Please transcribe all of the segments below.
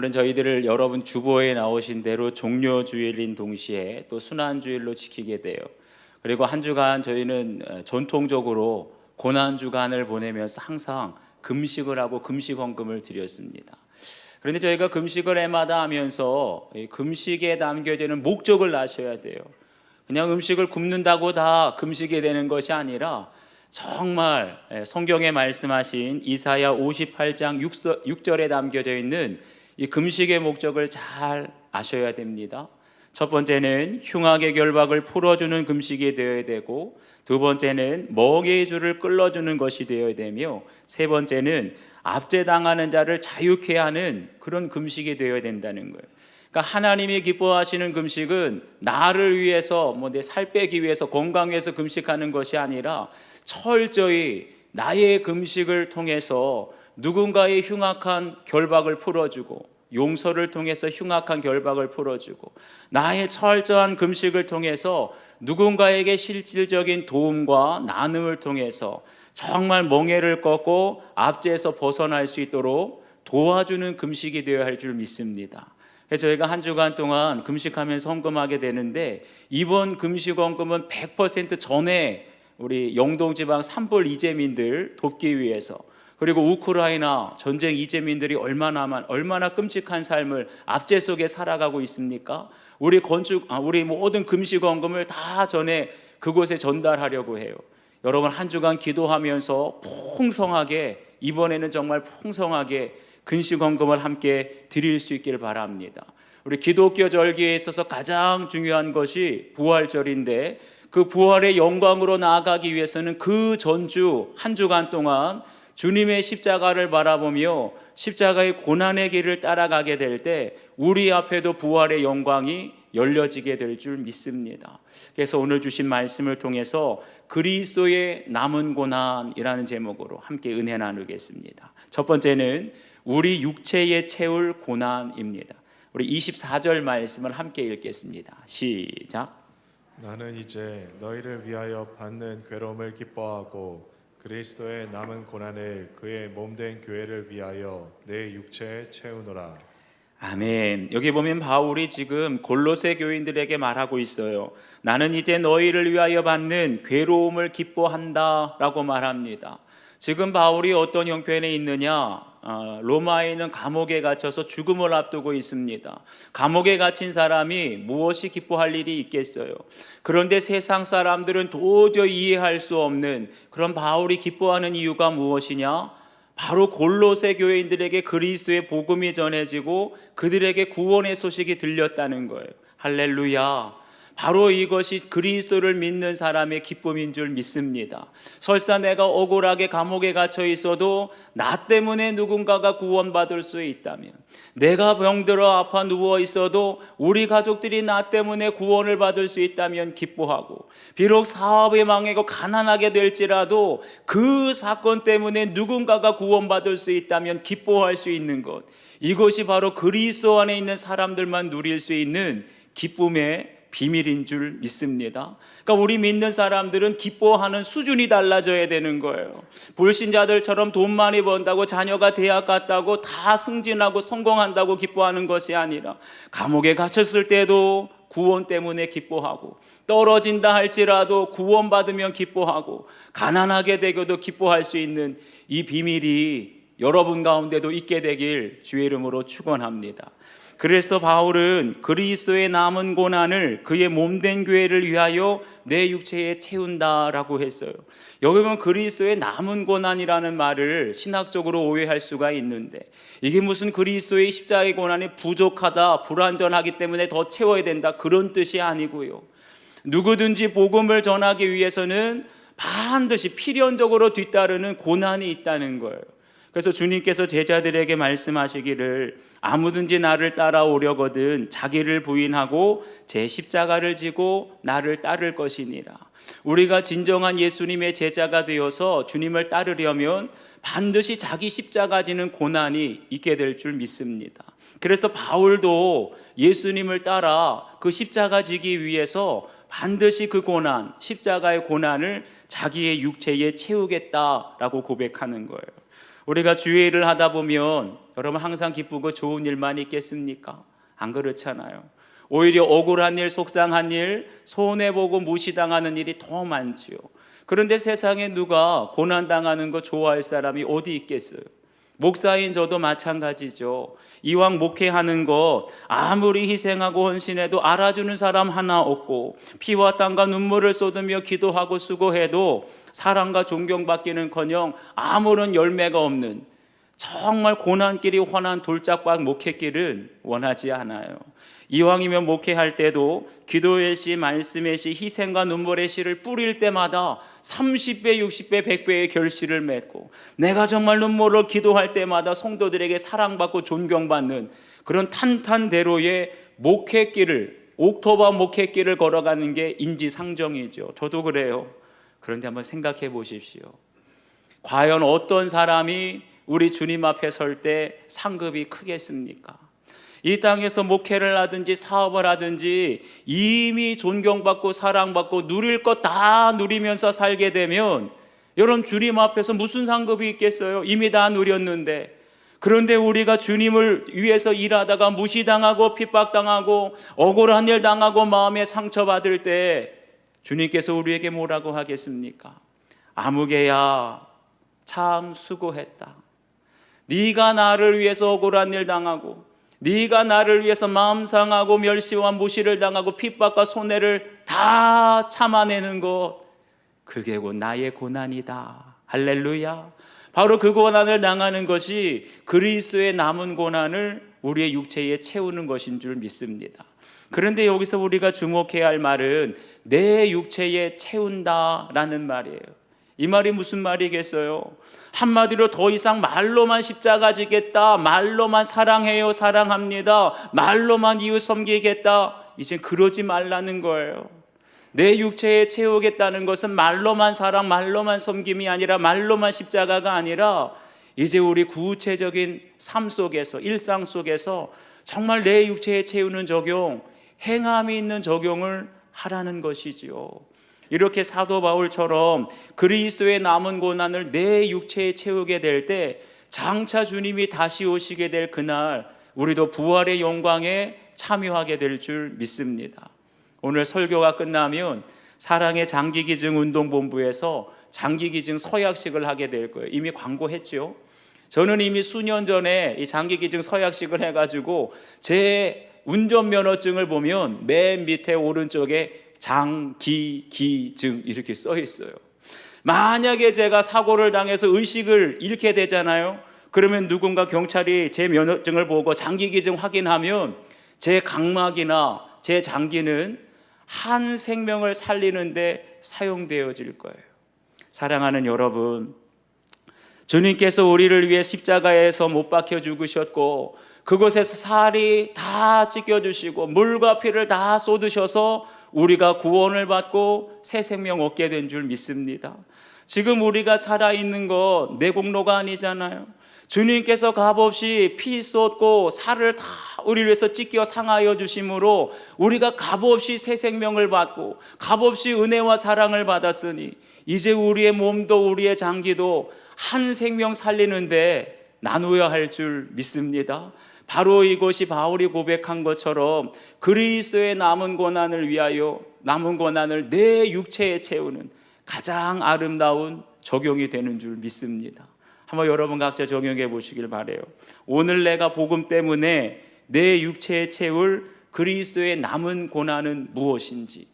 오늘은 저희들을 여러분 주보에 나오신 대로 종료 주일인 동시에 또 순환 주일로 지키게 돼요. 그리고 한 주간 저희는 어, 전통적으로 고난 주간을 보내면서 항상 금식을 하고 금식 헌금을 드렸습니다. 그런데 저희가 금식을 해마다 하면서 이 금식에 담겨지는 목적을 아셔야 돼요. 그냥 음식을 굶는다고 다 금식이 되는 것이 아니라 정말 예, 성경에 말씀하신 이사야 58장 6절에 담겨져 있는 이 금식의 목적을 잘 아셔야 됩니다. 첫 번째는 흉악의 결박을 풀어주는 금식이 되어야 되고 두 번째는 멍에의 줄을 끌어주는 것이 되어야 되며 세 번째는 압제당하는 자를 자유케 하는 그런 금식이 되어야 된다는 거예요. 그러니까 하나님이 기뻐하시는 금식은 나를 위해서 뭐 내 살 빼기 위해서 건강 위해서 금식하는 것이 아니라 철저히 나의 금식을 통해서 누군가의 흉악한 결박을 풀어주고 용서를 통해서 흉악한 결박을 풀어주고 나의 철저한 금식을 통해서 누군가에게 실질적인 도움과 나눔을 통해서 정말 멍해를 꺾고 압제에서 벗어날 수 있도록 도와주는 금식이 되어야 할 줄 믿습니다. 그래서 저희가 한 주간 동안 금식하면서 헌금하게 되는데 이번 금식 헌금은 100% 전에 우리 영동 지방 산불 이재민들 돕기 위해서 그리고 우크라이나 전쟁 이재민들이 얼마나 얼마나 끔찍한 삶을 압제 속에 살아가고 있습니까? 우리 건축 아, 우리 모든 금식 헌금을 다 전에 그곳에 전달하려고 해요. 여러분 한 주간 기도하면서 풍성하게 이번에는 정말 풍성하게 근식 헌금을 함께 드릴 수 있기를 바랍니다. 우리 기독교 절기에 있어서 가장 중요한 것이 부활절인데 그 부활의 영광으로 나아가기 위해서는 그 전주 한 주간 동안 주님의 십자가를 바라보며 십자가의 고난의 길을 따라가게 될 때 우리 앞에도 부활의 영광이 열려지게 될 줄 믿습니다. 그래서 오늘 주신 말씀을 통해서 그리스도의 남은 고난이라는 제목으로 함께 은혜 나누겠습니다. 첫 번째는 우리 육체에 채울 고난입니다. 우리 24절 말씀을 함께 읽겠습니다. 시작. 나는 이제 너희를 위하여 받는 괴로움을 기뻐하고 그리스도의 남은 고난을 그의 몸된 교회를 위하여 내 육체에 채우노라. 아멘. 여기 보면 바울이 지금 골로새 교인들에게 말하고 있어요. 나는 이제 너희를 위하여 받는 괴로움을 기뻐한다라고 말합니다. 지금 바울이 어떤 형편에 있느냐? 어, 로마에 있는 감옥에 갇혀서 죽음을 앞두고 있습니다. 감옥에 갇힌 사람이 무엇이 기뻐할 일이 있겠어요? 그런데 세상 사람들은 도저히 이해할 수 없는 그런 바울이 기뻐하는 이유가 무엇이냐? 바로 골로새 교회인들에게 그리스도의 복음이 전해지고 그들에게 구원의 소식이 들렸다는 거예요. 할렐루야. 바로 이것이 그리스도를 믿는 사람의 기쁨인 줄 믿습니다. 설사 내가 억울하게 감옥에 갇혀 있어도 나 때문에 누군가가 구원받을 수 있다면 내가 병들어 아파 누워 있어도 우리 가족들이 나 때문에 구원을 받을 수 있다면 기뻐하고 비록 사업이 망하고 가난하게 될지라도 그 사건 때문에 누군가가 구원받을 수 있다면 기뻐할 수 있는 것 이것이 바로 그리스도 안에 있는 사람들만 누릴 수 있는 기쁨의 비밀인 줄 믿습니다. 그러니까 우리 믿는 사람들은 기뻐하는 수준이 달라져야 되는 거예요. 불신자들처럼 돈 많이 번다고 자녀가 대학 갔다고 다 승진하고 성공한다고 기뻐하는 것이 아니라 감옥에 갇혔을 때도 구원 때문에 기뻐하고 떨어진다 할지라도 구원받으면 기뻐하고 가난하게 되고도 기뻐할 수 있는 이 비밀이 여러분 가운데도 있게 되길 주의 이름으로 축원합니다. 그래서 바울은 그리스도의 남은 고난을 그의 몸된 교회를 위하여 내 육체에 채운다라고 했어요. 여기 보면 그리스도의 남은 고난이라는 말을 신학적으로 오해할 수가 있는데 이게 무슨 그리스도의 십자가의 고난이 부족하다, 불완전하기 때문에 더 채워야 된다 그런 뜻이 아니고요. 누구든지 복음을 전하기 위해서는 반드시 필연적으로 뒤따르는 고난이 있다는 거예요. 그래서 주님께서 제자들에게 말씀하시기를 아무든지 나를 따라오려거든 자기를 부인하고 제 십자가를 지고 나를 따를 것이니라. 우리가 진정한 예수님의 제자가 되어서 주님을 따르려면 반드시 자기 십자가 지는 고난이 있게 될 줄 믿습니다. 그래서 바울도 예수님을 따라 그 십자가 지기 위해서 반드시 그 고난, 십자가의 고난을 자기의 육체에 채우겠다라고 고백하는 거예요. 우리가 주의 일을 하다 보면 여러분 항상 기쁘고 좋은 일만 있겠습니까? 안 그렇잖아요. 오히려 억울한 일, 속상한 일, 손해보고 무시당하는 일이 더 많지요. 그런데 세상에 누가 고난당하는 거 좋아할 사람이 어디 있겠어요? 목사인 저도 마찬가지죠. 이왕 목회하는 것 아무리 희생하고 헌신해도 알아주는 사람 하나 없고 피와 땀과 눈물을 쏟으며 기도하고 수고해도 사랑과 존경받기는커녕 아무런 열매가 없는 정말 고난길이 환한 돌짝밭 목회길은 원하지 않아요. 이왕이면 목회할 때도 기도의 시, 말씀의 시, 희생과 눈물의 시를 뿌릴 때마다 30배, 60배, 100배의 결실을 맺고 내가 정말 눈물을 기도할 때마다 성도들에게 사랑받고 존경받는 그런 탄탄대로의 목회길을 옥토바 목회길을 걸어가는 게 인지상정이죠. 저도 그래요. 그런데 한번 생각해 보십시오. 과연 어떤 사람이 우리 주님 앞에 설 때 상급이 크겠습니까? 이 땅에서 목회를 하든지 사업을 하든지 이미 존경받고 사랑받고 누릴 것 다 누리면서 살게 되면 여러분 주님 앞에서 무슨 상급이 있겠어요? 이미 다 누렸는데 그런데 우리가 주님을 위해서 일하다가 무시당하고 핍박당하고 억울한 일 당하고 마음에 상처받을 때 주님께서 우리에게 뭐라고 하겠습니까? 아무개야 참 수고했다. 네가 나를 위해서 억울한 일 당하고 네가 나를 위해서 마음 상하고 멸시와 무시를 당하고 핍박과 손해를 다 참아내는 것 그게 곧 나의 고난이다. 할렐루야. 바로 그 고난을 당하는 것이 그리스도의 남은 고난을 우리의 육체에 채우는 것인 줄 믿습니다. 그런데 여기서 우리가 주목해야 할 말은 내 육체에 채운다라는 말이에요. 이 말이 무슨 말이겠어요? 한마디로 더 이상 말로만 십자가 지겠다, 말로만 사랑해요, 사랑합니다, 말로만 이웃 섬기겠다, 이제 그러지 말라는 거예요. 내 육체에 채우겠다는 것은 말로만 사랑, 말로만 섬김이 아니라 말로만 십자가가 아니라 이제 우리 구체적인 삶 속에서, 일상 속에서 정말 내 육체에 채우는 적용, 행함이 있는 적용을 하라는 것이지요. 이렇게 사도 바울처럼 그리스도의 남은 고난을 내 육체에 채우게 될 때 장차 주님이 다시 오시게 될 그날 우리도 부활의 영광에 참여하게 될 줄 믿습니다. 오늘 설교가 끝나면 사랑의 장기기증 운동본부에서 장기기증 서약식을 하게 될 거예요. 이미 광고했죠. 저는 이미 수년 전에 이 장기기증 서약식을 해가지고 제 운전면허증을 보면 맨 밑에 오른쪽에 장기기증 이렇게 써 있어요. 만약에 제가 사고를 당해서 의식을 잃게 되잖아요. 그러면 누군가 경찰이 제 면허증을 보고 장기기증 확인하면 제 각막이나 제 장기는 한 생명을 살리는데 사용되어질 거예요. 사랑하는 여러분, 주님께서 우리를 위해 십자가에서 못 박혀 죽으셨고 그곳에서 살이 다 찢겨주시고 물과 피를 다 쏟으셔서 우리가 구원을 받고 새 생명 얻게 된 줄 믿습니다. 지금 우리가 살아있는 것 내 공로가 아니잖아요. 주님께서 값없이 피 쏟고 살을 다 우리를 위해서 찢겨 상하여 주심으로 우리가 값없이 새 생명을 받고 값없이 은혜와 사랑을 받았으니 이제 우리의 몸도 우리의 장기도 한 생명 살리는데 나누어야 할 줄 믿습니다. 바로 이것이 바울이 고백한 것처럼 그리스도의 남은 고난을 위하여 남은 고난을 내 육체에 채우는 가장 아름다운 적용이 되는 줄 믿습니다. 한번 여러분 각자 적용해 보시길 바래요. 오늘 내가 복음 때문에 내 육체에 채울 그리스도의 남은 고난은 무엇인지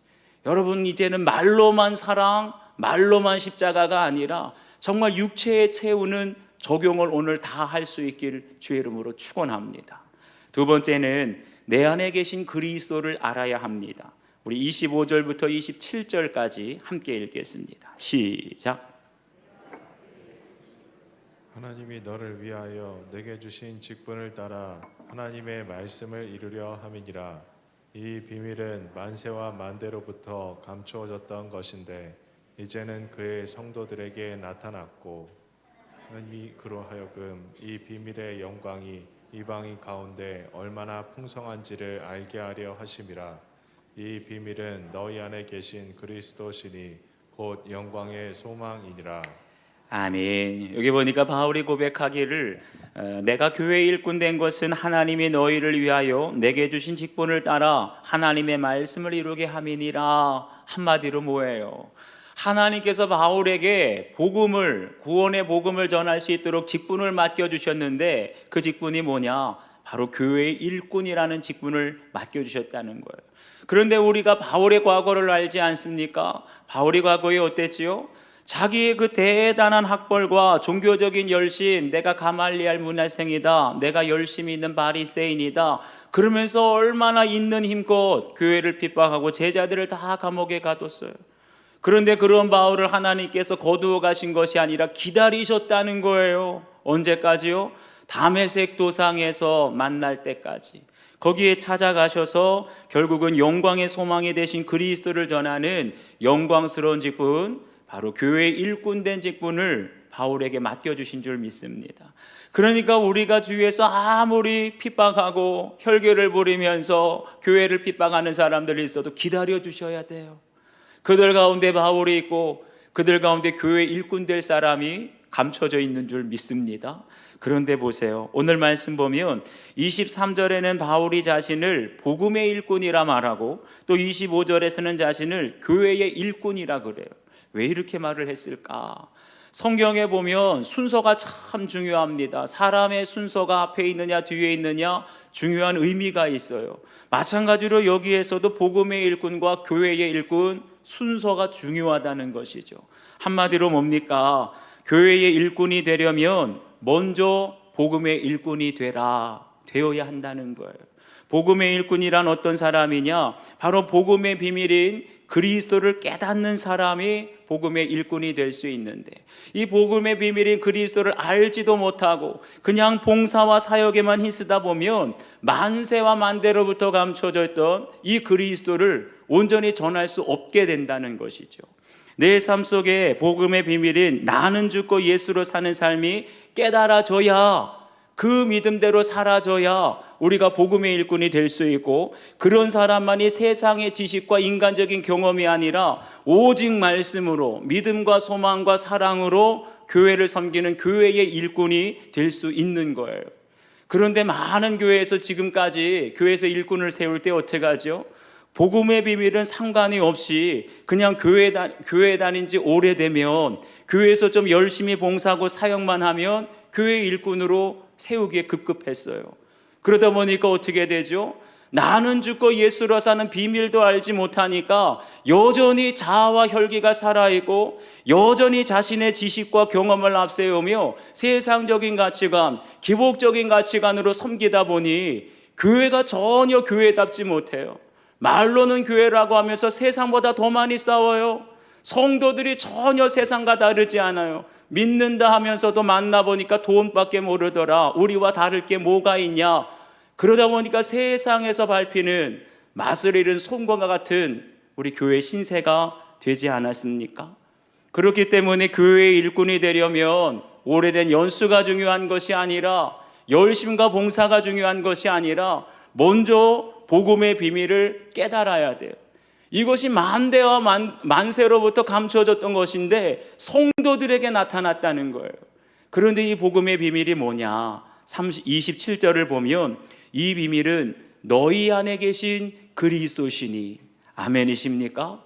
여러분 이제는 말로만 사랑, 말로만 십자가가 아니라 정말 육체에 채우는 적용을 오늘 다 할 수 있기를 주의 이름으로 축원합니다. 두 번째는 내 안에 계신 그리스도를 알아야 합니다. 우리 25절부터 27절까지 함께 읽겠습니다. 시작. 하나님이 너를 위하여 내게 주신 직분을 따라 하나님의 말씀을 이루려 함이니라. 이 비밀은 만세와 만대로부터 감추어졌던 것인데 이제는 그의 성도들에게 나타났고 하나님이 그로 하여금 이 비밀의 영광이 이방인 가운데 얼마나 풍성한지를 알게 하려 하심이라. 이 비밀은 너희 안에 계신 그리스도시니 곧 영광의 소망이니라. 아멘. 여기 보니까 바울이 고백하기를 어, 내가 교회 일꾼 된 것은 하나님이 너희를 위하여 내게 주신 직분을 따라 하나님의 말씀을 이루게 함이니라 한마디로 뭐예요? 하나님께서 바울에게 복음을 구원의 복음을 전할 수 있도록 직분을 맡겨 주셨는데 그 직분이 뭐냐? 바로 교회의 일꾼이라는 직분을 맡겨 주셨다는 거예요. 그런데 우리가 바울의 과거를 알지 않습니까? 바울의 과거에 어땠지요? 자기의 그 대단한 학벌과 종교적인 열심, 내가 가말리알 문화생이다, 내가 열심히 있는 바리새인이다. 그러면서 얼마나 있는 힘껏 교회를 핍박하고 제자들을 다 감옥에 가뒀어요. 그런데 그런 바울을 하나님께서 거두어 가신 것이 아니라 기다리셨다는 거예요. 언제까지요? 담에색 도상에서 만날 때까지. 거기에 찾아가셔서 결국은 영광의 소망이 되신 그리스도를 전하는 영광스러운 직분, 바로 교회의 일꾼된 직분을 바울에게 맡겨주신 줄 믿습니다. 그러니까 우리가 주위에서 아무리 핍박하고 혈교를 부리면서 교회를 핍박하는 사람들이 있어도 기다려 주셔야 돼요. 그들 가운데 바울이 있고 그들 가운데 교회 일꾼 될 사람이 감춰져 있는 줄 믿습니다. 그런데 보세요. 오늘 말씀 보면 23절에는 바울이 자신을 복음의 일꾼이라 말하고 또 25절에서는 자신을 교회의 일꾼이라 그래요. 왜 이렇게 말을 했을까? 성경에 보면 순서가 참 중요합니다. 사람의 순서가 앞에 있느냐 뒤에 있느냐 중요한 의미가 있어요. 마찬가지로 여기에서도 복음의 일꾼과 교회의 일꾼 순서가 중요하다는 것이죠. 한마디로 뭡니까? 교회의 일꾼이 되려면 먼저 복음의 일꾼이 되라 되어야 한다는 거예요. 복음의 일꾼이란 어떤 사람이냐? 바로 복음의 비밀인 그리스도를 깨닫는 사람이 복음의 일꾼이 될 수 있는데 이 복음의 비밀인 그리스도를 알지도 못하고 그냥 봉사와 사역에만 힘쓰다 보면 만세와 만대로부터 감춰져 있던 이 그리스도를 온전히 전할 수 없게 된다는 것이죠. 내 삶 속에 복음의 비밀인 나는 죽고 예수로 사는 삶이 깨달아져야 그 믿음대로 살아져야 우리가 복음의 일꾼이 될 수 있고 그런 사람만이 세상의 지식과 인간적인 경험이 아니라 오직 말씀으로 믿음과 소망과 사랑으로 교회를 섬기는 교회의 일꾼이 될 수 있는 거예요. 그런데 많은 교회에서 지금까지 교회에서 일꾼을 세울 때 어떻게 하죠? 복음의 비밀은 상관이 없이 그냥 교회 다, 교회 다닌 지 오래되면 교회에서 좀 열심히 봉사하고 사역만 하면 교회 일꾼으로 세우기에 급급했어요. 그러다 보니까 어떻게 되죠? 나는 죽고 예수로 사는 비밀도 알지 못하니까 여전히 자아와 혈기가 살아있고 여전히 자신의 지식과 경험을 앞세우며 세상적인 가치관, 기복적인 가치관으로 섬기다 보니 교회가 전혀 교회답지 못해요. 말로는 교회라고 하면서 세상보다 더 많이 싸워요. 성도들이 전혀 세상과 다르지 않아요. 믿는다 하면서도 만나보니까 돈밖에 모르더라. 우리와 다를 게 뭐가 있냐. 그러다 보니까 세상에서 밟히는 맛을 잃은 손과 같은 우리 교회 신세가 되지 않았습니까? 그렇기 때문에 교회의 일꾼이 되려면 오래된 연수가 중요한 것이 아니라 열심과 봉사가 중요한 것이 아니라 먼저 복음의 비밀을 깨달아야 돼요. 이것이 만대와 만, 만세로부터 감춰졌던 것인데 성도들에게 나타났다는 거예요. 그런데 이 복음의 비밀이 뭐냐? 30, 27절을 보면 이 비밀은 너희 안에 계신 그리스도시니 아멘이십니까?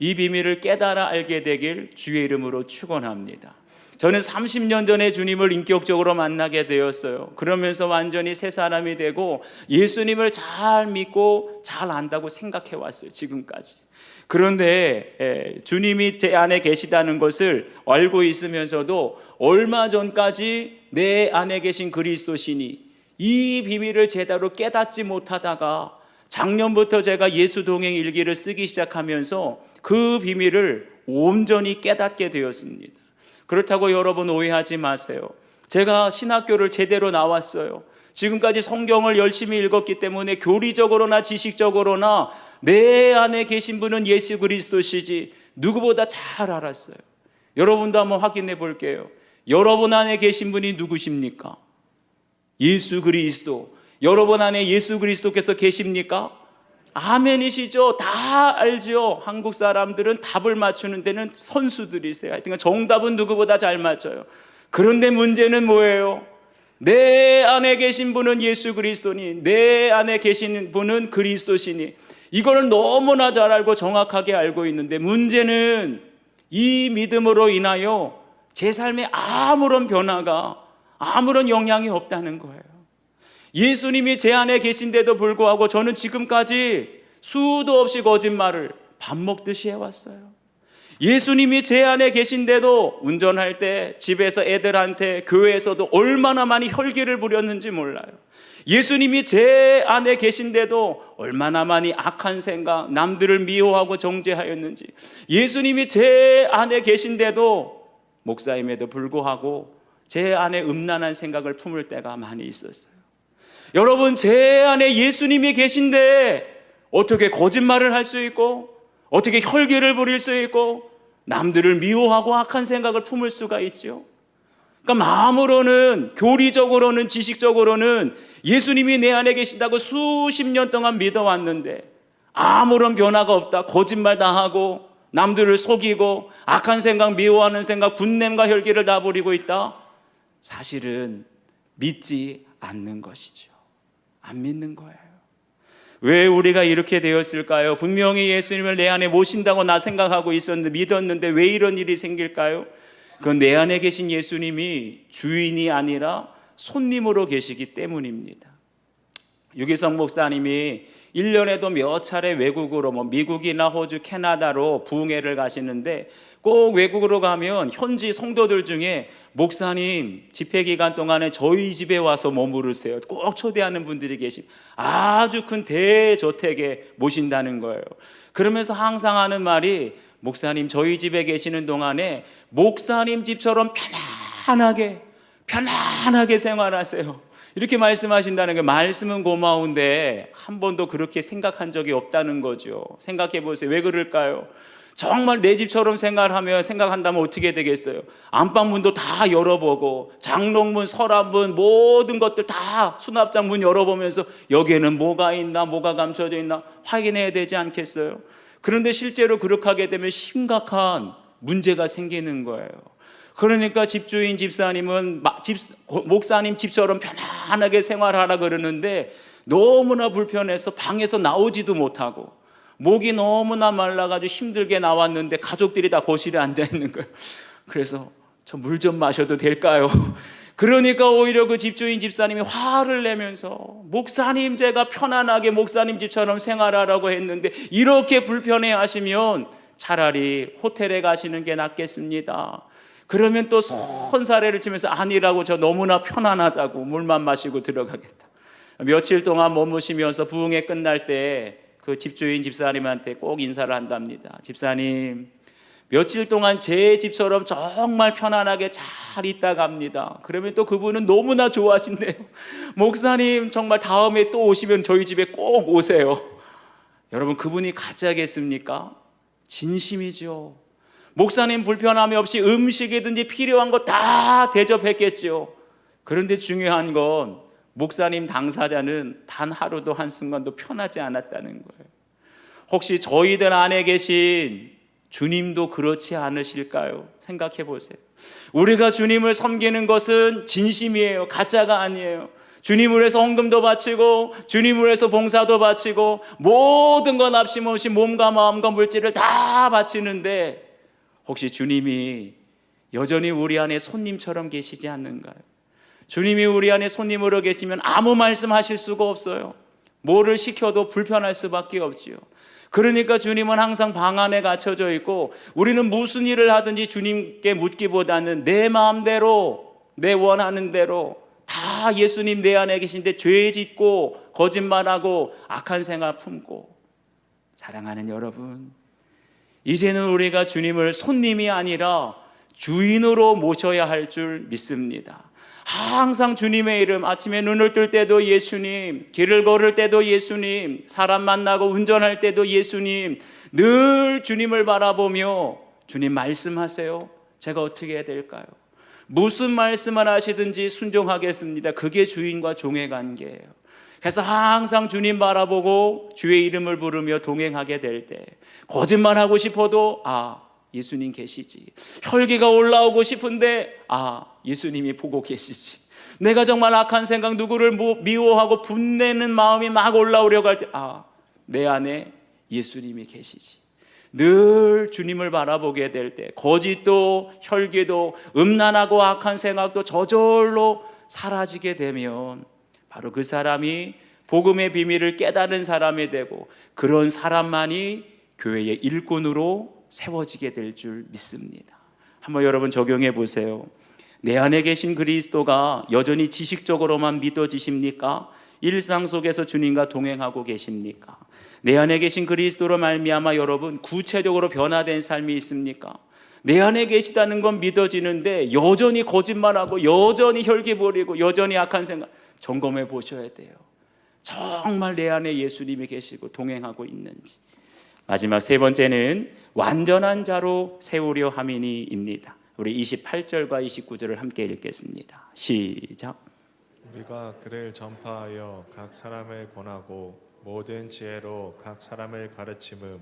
이 비밀을 깨달아 알게 되길 주의 이름으로 축원합니다. 저는 30년 전에 주님을 인격적으로 만나게 되었어요. 그러면서 완전히 새 사람이 되고 예수님을 잘 믿고 잘 안다고 생각해 왔어요. 지금까지. 그런데 에, 주님이 제 안에 계시다는 것을 알고 있으면서도 얼마 전까지 내 안에 계신 그리스도시니 이 비밀을 제대로 깨닫지 못하다가 작년부터 제가 예수 동행 일기를 쓰기 시작하면서 그 비밀을 온전히 깨닫게 되었습니다. 그렇다고 여러분 오해하지 마세요. 제가 신학교를 제대로 나왔어요. 지금까지 성경을 열심히 읽었기 때문에 교리적으로나 지식적으로나 내 안에 계신 분은 예수 그리스도시지 누구보다 잘 알았어요. 여러분도 한번 확인해 볼게요. 여러분 안에 계신 분이 누구십니까? 예수 그리스도. 여러분 안에 예수 그리스도께서 계십니까? 아멘이시죠? 다 알죠? 한국 사람들은 답을 맞추는 데는 선수들이세요. 하여튼 정답은 누구보다 잘 맞춰요. 그런데 문제는 뭐예요? 내 안에 계신 분은 예수 그리스도니, 내 안에 계신 분은 그리스도시니, 이걸 너무나 잘 알고 정확하게 알고 있는데 문제는 이 믿음으로 인하여 제 삶에 아무런 변화가, 아무런 영향이 없다는 거예요. 예수님이 제 안에 계신데도 불구하고 저는 지금까지 수도 없이 거짓말을 밥 먹듯이 해왔어요. 예수님이 제 안에 계신데도 운전할 때 집에서 애들한테 교회에서도 얼마나 많이 혈기를 부렸는지 몰라요. 예수님이 제 안에 계신데도 얼마나 많이 악한 생각, 남들을 미워하고 정죄하였는지. 예수님이 제 안에 계신데도 목사임에도 불구하고 제 안에 음란한 생각을 품을 때가 많이 있었어요. 여러분, 제 안에 예수님이 계신데 어떻게 거짓말을 할 수 있고 어떻게 혈기를 부릴 수 있고 남들을 미워하고 악한 생각을 품을 수가 있지요. 그러니까 마음으로는 교리적으로는 지식적으로는 예수님이 내 안에 계신다고 수십 년 동안 믿어왔는데 아무런 변화가 없다. 거짓말 다 하고 남들을 속이고 악한 생각, 미워하는 생각, 분냄과 혈기를 다 부리고 있다. 사실은 믿지 않는 것이죠. 안 믿는 거예요. 왜 우리가 이렇게 되었을까요? 분명히 예수님을 내 안에 모신다고 나 생각하고 있었는데 믿었는데 왜 이런 일이 생길까요? 그건 내 안에 계신 예수님이 주인이 아니라 손님으로 계시기 때문입니다. 유기성 목사님이 1년에도 몇 차례 외국으로 뭐 미국이나 호주, 캐나다로 부흥회를 가시는데 꼭 외국으로 가면 현지 성도들 중에 목사님 집회 기간 동안에 저희 집에 와서 머무르세요. 꼭 초대하는 분들이 계신 아주 큰 대저택에 모신다는 거예요. 그러면서 항상 하는 말이 목사님 저희 집에 계시는 동안에 목사님 집처럼 편안하게 편안하게 생활하세요. 이렇게 말씀하신다는 게 말씀은 고마운데 한 번도 그렇게 생각한 적이 없다는 거죠. 생각해 보세요. 왜 그럴까요? 정말 내 집처럼 생각하면 생각한다면 어떻게 되겠어요? 안방 문도 다 열어보고 장롱문, 서랍문 모든 것들 다 수납장 문 열어보면서 여기에는 뭐가 있나, 뭐가 감춰져 있나 확인해야 되지 않겠어요? 그런데 실제로 그렇게 하게 되면 심각한 문제가 생기는 거예요. 그러니까 집주인 집사님은 마- 집, 목사님 집처럼 편안하게 생활하라 그러는데 너무나 불편해서 방에서 나오지도 못하고 목이 너무나 말라가지고 힘들게 나왔는데 가족들이 다 거실에 앉아 있는 거예요. 그래서 저 물 좀 마셔도 될까요? 그러니까 오히려 그 집주인 집사님이 화를 내면서 목사님 제가 편안하게 목사님 집처럼 생활하라고 했는데 이렇게 불편해 하시면 차라리 호텔에 가시는 게 낫겠습니다. 그러면 또 손사래를 치면서 아니라고 저 너무나 편안하다고 물만 마시고 들어가겠다. 며칠 동안 머무시면서 부흥회 끝날 때 그 집주인 집사님한테 꼭 인사를 한답니다. 집사님, 며칠 동안 제 집처럼 정말 편안하게 잘 있다 갑니다. 그러면 또 그분은 너무나 좋아하신대요. 목사님, 정말 다음에 또 오시면 저희 집에 꼭 오세요. 여러분, 그분이 가짜겠습니까? 진심이죠. 목사님 불편함이 없이 음식이든지 필요한 거 다 대접했겠지요. 그런데 중요한 건 목사님 당사자는 단 하루도 한순간도 편하지 않았다는 거예요. 혹시 저희들 안에 계신 주님도 그렇지 않으실까요? 생각해 보세요. 우리가 주님을 섬기는 것은 진심이에요. 가짜가 아니에요. 주님을 해서 헌금도 바치고 주님을 해서 봉사도 바치고 모든 건 합심없이 몸과 마음과 물질을 다 바치는데 혹시 주님이 여전히 우리 안에 손님처럼 계시지 않는가요? 주님이 우리 안에 손님으로 계시면 아무 말씀하실 수가 없어요. 뭐를 시켜도 불편할 수밖에 없지요. 그러니까 주님은 항상 방 안에 갇혀져 있고 우리는 무슨 일을 하든지 주님께 묻기보다는 내 마음대로 내 원하는 대로 다 예수님 내 안에 계신데 죄 짓고 거짓말하고 악한 생각 품고 사랑하는 여러분 이제는 우리가 주님을 손님이 아니라 주인으로 모셔야 할 줄 믿습니다. 항상 주님의 이름 아침에 눈을 뜰 때도 예수님, 길을 걸을 때도 예수님, 사람 만나고 운전할 때도 예수님, 늘 주님을 바라보며 주님 말씀하세요. 제가 어떻게 해야 될까요? 무슨 말씀을 하시든지 순종하겠습니다. 그게 주인과 종의 관계예요. 해서 항상 주님 바라보고 주의 이름을 부르며 동행하게 될 때 거짓말 하고 싶어도 아 예수님 계시지 혈기가 올라오고 싶은데 아 예수님이 보고 계시지 내가 정말 악한 생각 누구를 모- 미워하고 분내는 마음이 막 올라오려고 할 때 아 내 안에 예수님이 계시지 늘 주님을 바라보게 될 때 거짓도 혈기도 음란하고 악한 생각도 저절로 사라지게 되면 바로 그 사람이 복음의 비밀을 깨달은 사람이 되고 그런 사람만이 교회의 일꾼으로 세워지게 될 줄 믿습니다. 한번 여러분 적용해 보세요. 내 안에 계신 그리스도가 여전히 지식적으로만 믿어지십니까? 일상 속에서 주님과 동행하고 계십니까? 내 안에 계신 그리스도로 말미암아 여러분 구체적으로 변화된 삶이 있습니까? 내 안에 계시다는 건 믿어지는데 여전히 거짓말하고 여전히 혈기 부리고 여전히 악한 생각 점검해 보셔야 돼요. 정말 내 안에 예수님이 계시고 동행하고 있는지. 마지막 세 번째는 완전한 자로 세우려 함이니입니다. 우리 28절과 29절을 함께 읽겠습니다. 시작. 우리가 그를 전파하여 각 사람을 권하고 모든 지혜로 각 사람을 가르침음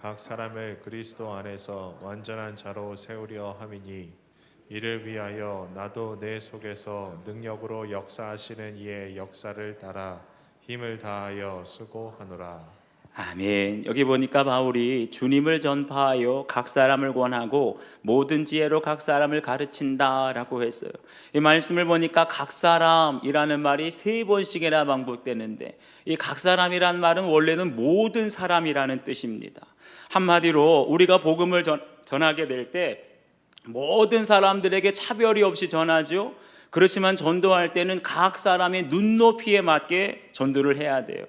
각 사람을 그리스도 안에서 완전한 자로 세우려 함이니 이를 위하여 나도 내 속에서 능력으로 역사하시는 이의 역사를 따라 힘을 다하여 수고하노라. 아멘. 여기 보니까 바울이 주님을 전파하여 각 사람을 권하고 모든 지혜로 각 사람을 가르친다라고 했어요. 이 말씀을 보니까 각 사람이라는 말이 세 번씩이나 반복되는데 이 각 사람이란 말은 원래는 모든 사람이라는 뜻입니다. 한마디로 우리가 복음을 전, 전하게 될 때 모든 사람들에게 차별이 없이 전하죠. 그렇지만 전도할 때는 각 사람의 눈높이에 맞게 전도를 해야 돼요.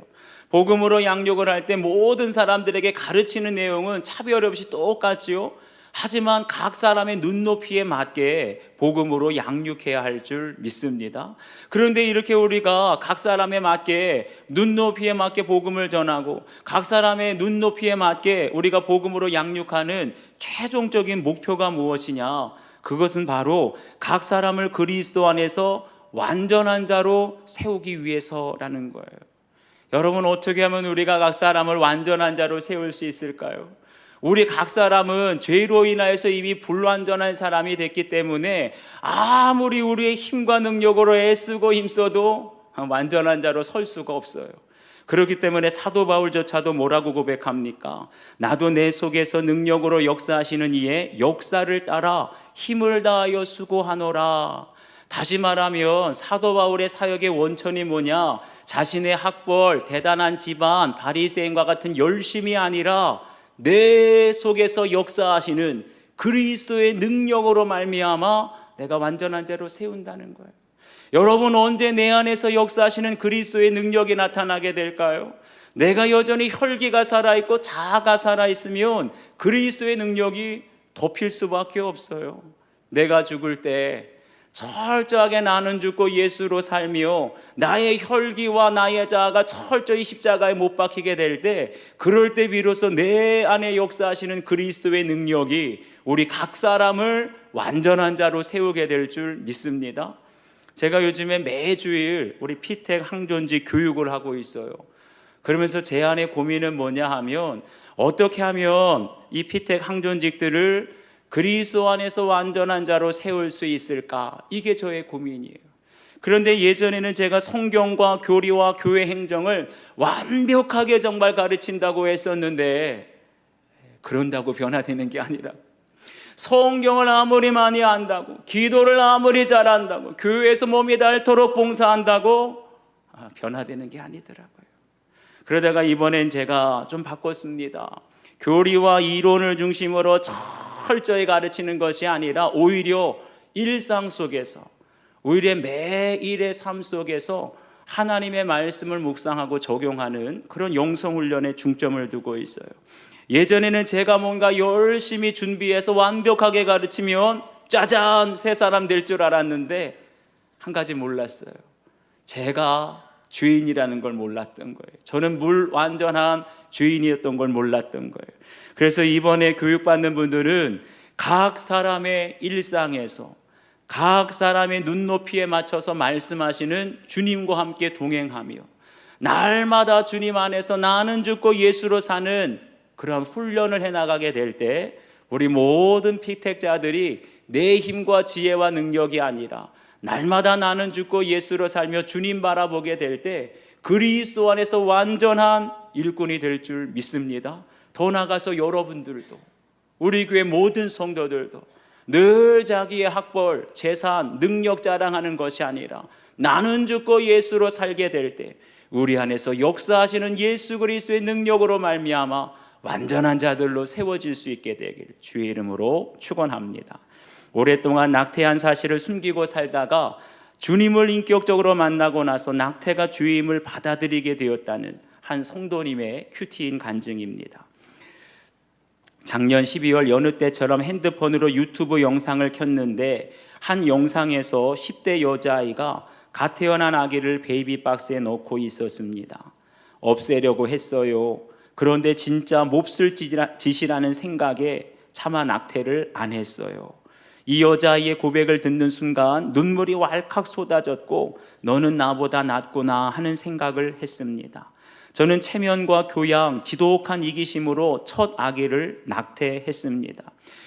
복음으로 양육을 할 때 모든 사람들에게 가르치는 내용은 차별 없이 똑같지요. 하지만 각 사람의 눈높이에 맞게 복음으로 양육해야 할 줄 믿습니다. 그런데 이렇게 우리가 각 사람에 맞게 눈높이에 맞게 복음을 전하고 각 사람의 눈높이에 맞게 우리가 복음으로 양육하는 최종적인 목표가 무엇이냐? 그것은 바로 각 사람을 그리스도 안에서 완전한 자로 세우기 위해서라는 거예요. 여러분 어떻게 하면 우리가 각 사람을 완전한 자로 세울 수 있을까요? 우리 각 사람은 죄로 인하여서 이미 불완전한 사람이 됐기 때문에 아무리 우리의 힘과 능력으로 애쓰고 힘써도 완전한 자로 설 수가 없어요. 그렇기 때문에 사도 바울조차도 뭐라고 고백합니까? 나도 내 속에서 능력으로 역사하시는 이의 역사를 따라 힘을 다하여 수고하노라. 다시 말하면 사도 바울의 사역의 원천이 뭐냐? 자신의 학벌, 대단한 집안, 바리새인과 같은 열심이 아니라 내 속에서 역사하시는 그리스도의 능력으로 말미암아 내가 완전한 자로 세운다는 거예요. 여러분 언제 내 안에서 역사하시는 그리스도의 능력이 나타나게 될까요? 내가 여전히 혈기가 살아 있고 자아가 살아 있으면 그리스도의 능력이 덮일 수밖에 없어요. 내가 죽을 때 철저하게 나는 죽고 예수로 살며 나의 혈기와 나의 자아가 철저히 십자가에 못 박히게 될 때 그럴 때 비로소 내 안에 역사하시는 그리스도의 능력이 우리 각 사람을 완전한 자로 세우게 될 줄 믿습니다. 제가 요즘에 매주일 우리 피택 항존지 교육을 하고 있어요. 그러면서 제 안의 고민은 뭐냐 하면 어떻게 하면 이 피택 항존직들을 그리스도 안에서 완전한 자로 세울 수 있을까? 이게 저의 고민이에요. 그런데 예전에는 제가 성경과 교리와 교회 행정을 완벽하게 정말 가르친다고 했었는데 그런다고 변화되는 게 아니라 성경을 아무리 많이 안다고 기도를 아무리 잘한다고 교회에서 몸이 닳도록 봉사한다고 아, 변화되는 게 아니더라고요. 그러다가 이번엔 제가 좀 바꿨습니다. 교리와 이론을 중심으로 철저히 가르치는 것이 아니라 오히려 일상 속에서 오히려 매일의 삶 속에서 하나님의 말씀을 묵상하고 적용하는 그런 영성 훈련에 중점을 두고 있어요. 예전에는 제가 뭔가 열심히 준비해서 완벽하게 가르치면 짜잔 새 사람 될 줄 알았는데 한 가지 몰랐어요. 제가 죄인이라는 걸 몰랐던 거예요. 저는 물 완전한 죄인이었던 걸 몰랐던 거예요. 그래서 이번에 교육받는 분들은 각 사람의 일상에서 각 사람의 눈높이에 맞춰서 말씀하시는 주님과 함께 동행하며 날마다 주님 안에서 나는 죽고 예수로 사는 그런 훈련을 해 나가게 될 때 우리 모든 피택자들이 내 힘과 지혜와 능력이 아니라 날마다 나는 죽고 예수로 살며 주님 바라보게 될 때 그리스도 안에서 완전한 일꾼이 될 줄 믿습니다. 더 나가서 여러분들도 우리 교회 모든 성도들도 늘 자기의 학벌, 재산, 능력 자랑하는 것이 아니라 나는 죽고 예수로 살게 될 때 우리 안에서 역사하시는 예수 그리스도의 능력으로 말미암아 완전한 자들로 세워질 수 있게 되길 주의 이름으로 축원합니다. 오랫동안 낙태한 사실을 숨기고 살다가 주님을 인격적으로 만나고 나서 낙태가 주임을 받아들이게 되었다는 한 성도님의 큐티인 간증입니다. 작년 12월 여느 때처럼 핸드폰으로 유튜브 영상을 켰는데 한 영상에서 10대 여자아이가 갓 태어난 아기를 베이비 박스에 넣고 있었습니다. 없애려고 했어요. 그런데 진짜 몹쓸 짓이라- 짓이라는 생각에 차마 낙태를 안 했어요. 이 여자아이의 고백을 듣는 순간 눈물이 왈칵 쏟아졌고 너는 나보다 낫구나 하는 생각을 했습니다. 저는 체면과 교양, 지독한 이기심으로 첫 아기를 낙태했습니다.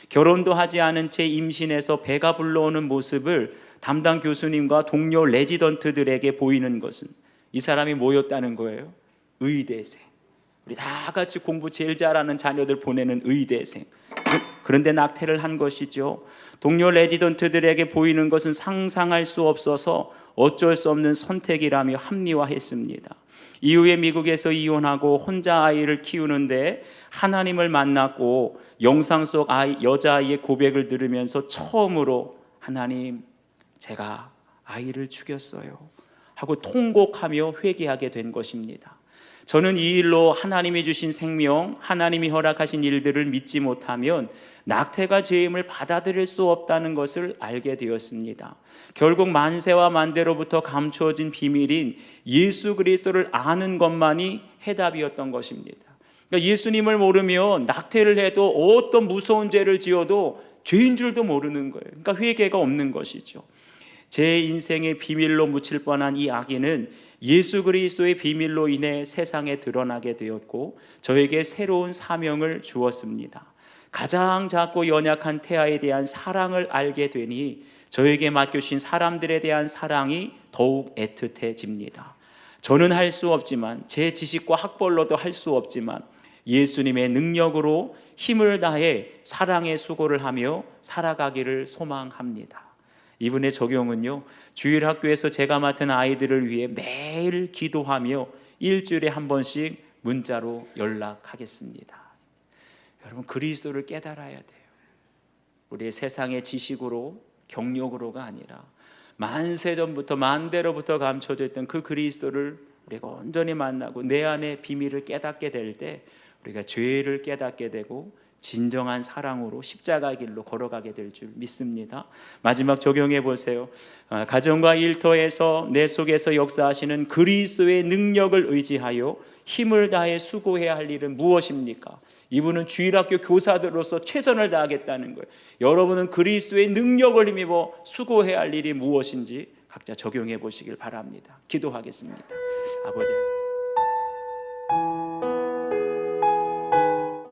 결혼도 하지 않은 채 임신해서 배가 불러오는 모습을 담당 교수님과 동료 레지던트들에게 보이는 것은 이 사람이 뭐였다는 거예요? 의대생. 우리 다 같이 공부 제일 잘하는 자녀들 보내는 의대생. 그- 그런데 낙태를 한 것이죠. 동료 레지던트들에게 보이는 것은 상상할 수 없어서 어쩔 수 없는 선택이라며 합리화했습니다. 이후에 미국에서 이혼하고 혼자 아이를 키우는데 하나님을 만났고 영상 속 아이, 여자아이의 고백을 들으면서 처음으로 하나님 제가 아이를 죽였어요 하고 통곡하며 회개하게 된 것입니다. 저는 이 일로 하나님이 주신 생명, 하나님이 허락하신 일들을 믿지 못하면 낙태가 죄임을 받아들일 수 없다는 것을 알게 되었습니다. 결국 만세와 만대로부터 감추어진 비밀인 예수 그리스도를 아는 것만이 해답이었던 것입니다. 그러니까 예수님을 모르면 낙태를 해도 어떤 무서운 죄를 지어도 죄인 줄도 모르는 거예요. 그러니까 회개가 없는 것이죠. 제 인생의 비밀로 묻힐 뻔한 이 아기는 예수 그리스도의 비밀로 인해 세상에 드러나게 되었고 저에게 새로운 사명을 주었습니다. 가장 작고 연약한 태아에 대한 사랑을 알게 되니 저에게 맡겨주신 사람들에 대한 사랑이 더욱 애틋해집니다. 저는 할 수 없지만 제 지식과 학벌로도 할 수 없지만 예수님의 능력으로 힘을 다해 사랑의 수고를 하며 살아가기를 소망합니다. 이분의 적용은요, 주일 학교에서 제가 맡은 아이들을 위해 매일 기도하며 일주일에 한 번씩 문자로 연락하겠습니다. 여러분, 그리스도를 깨달아야 돼요. 우리의 세상의 지식으로, 경력으로가 아니라 만세 전부터 만대로부터 감춰져 있던 그 그리스도를 우리가 온전히 만나고 내 안의 비밀을 깨닫게 될 때 우리가 죄를 깨닫게 되고 진정한 사랑으로 십자가 길로 걸어가게 될 줄 믿습니다. 마지막 적용해 보세요. 아, 가정과 일터에서 내 속에서 역사하시는 그리스도의 능력을 의지하여 힘을 다해 수고해야 할 일은 무엇입니까? 이분은 주일학교 교사들로서 최선을 다하겠다는 거예요. 여러분은 그리스도의 능력을 힘입어 수고해야 할 일이 무엇인지 각자 적용해 보시길 바랍니다. 기도하겠습니다. 아버지.